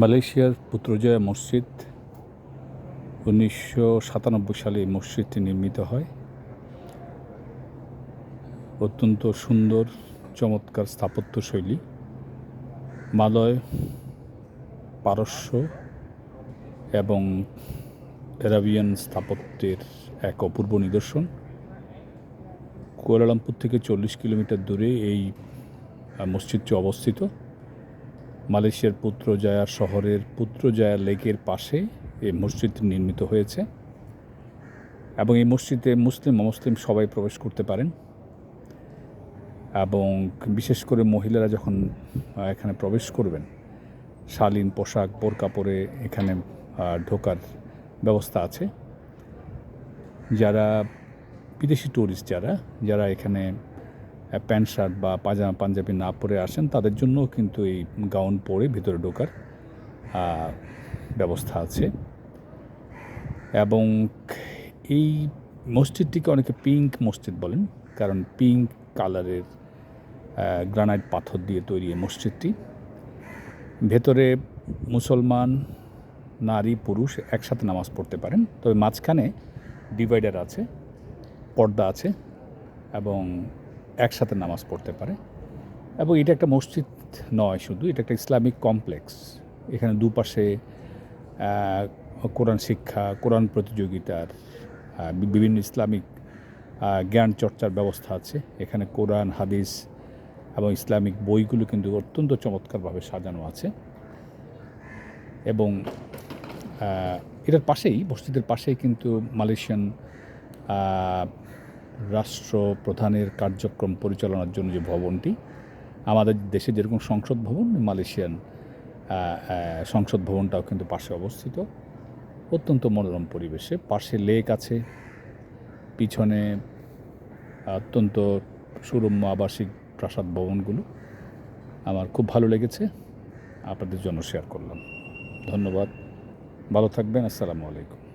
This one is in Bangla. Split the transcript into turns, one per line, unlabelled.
মালয়েশিয়ার পুত্রজয়া মসজিদ উনিশশো সাতানব্বই সালে এই মসজিদটি নির্মিত হয়। অত্যন্ত সুন্দর, চমৎকার স্থাপত্য শৈলী মালয় পারস্য এবং অ্যারাবিয়ান স্থাপত্যের এক অপূর্ব নিদর্শন। কুয়ালালামপুর থেকে চল্লিশ কিলোমিটার দূরে এই মসজিদটি অবস্থিত। মালয়েশিয়ার পুত্রজায়া শহরের পুত্রজায়া লেকের পাশে এই মসজিদটি নির্মিত হয়েছে। এবং এই মসজিদে মুসলিম, অমুসলিম সবাই প্রবেশ করতে পারেন। এবং বিশেষ করে মহিলারা যখন এখানে প্রবেশ করবেন, শালীন পোশাক বোরকা পরে এখানে ঢোকার ব্যবস্থা আছে। যারা বিদেশি ট্যুরিস্ট যারা যারা এখানে প্যান্ট শার্ট বা পাজামা পাঞ্জাবি না পরে আসেন, তাদের জন্য কিন্তু এই গাউন পরে ভিতরে ঢোকার ব্যবস্থা আছে। এবং এই মসজিদটিকে অনেকে পিঙ্ক মসজিদ বলেন, কারণ পিঙ্ক কালারের গ্রানাইট পাথর দিয়ে তৈরি এই মসজিদটি। ভেতরে মুসলমান, নারী, পুরুষ একসাথে নামাজ পড়তে পারেন, তবে মাঝখানে ডিভাইডার আছে, পর্দা আছে, এবং একসাথে নামাজ পড়তে পারে। এবং এটা একটা মসজিদ নয় শুধু, এটা একটা ইসলামিক কমপ্লেক্স। এখানে দুপাশে কোরআন শিক্ষা, কোরআন প্রতিযোগিতার বিভিন্ন ইসলামিক জ্ঞান চর্চার ব্যবস্থা আছে। এখানে কোরআন, হাদিস এবং ইসলামিক বইগুলো কিন্তু অত্যন্ত চমৎকারভাবে সাজানো আছে। এবং এটার পাশেই, মসজিদের পাশেই কিন্তু মালয়েশিয়ান রাষ্ট্রপ্রধানের কার্যক্রম পরিচালনার জন্য যে ভবনটি, আমাদের দেশে যেরকম সংসদ ভবন, মালয়েশিয়ান সংসদ ভবনটাও কিন্তু পাশে অবস্থিত। অত্যন্ত মনোরম পরিবেশে। পাশে লেক আছে। পিছনে অত্যন্ত সুরম্য আবাসিক প্রাসাদ ভবনগুলো। আমার খুব ভালো লেগেছে। আপনাদের জন্য শেয়ার করলাম। ধন্যবাদ। ভালো থাকবেন। আসসালামু আলাইকুম।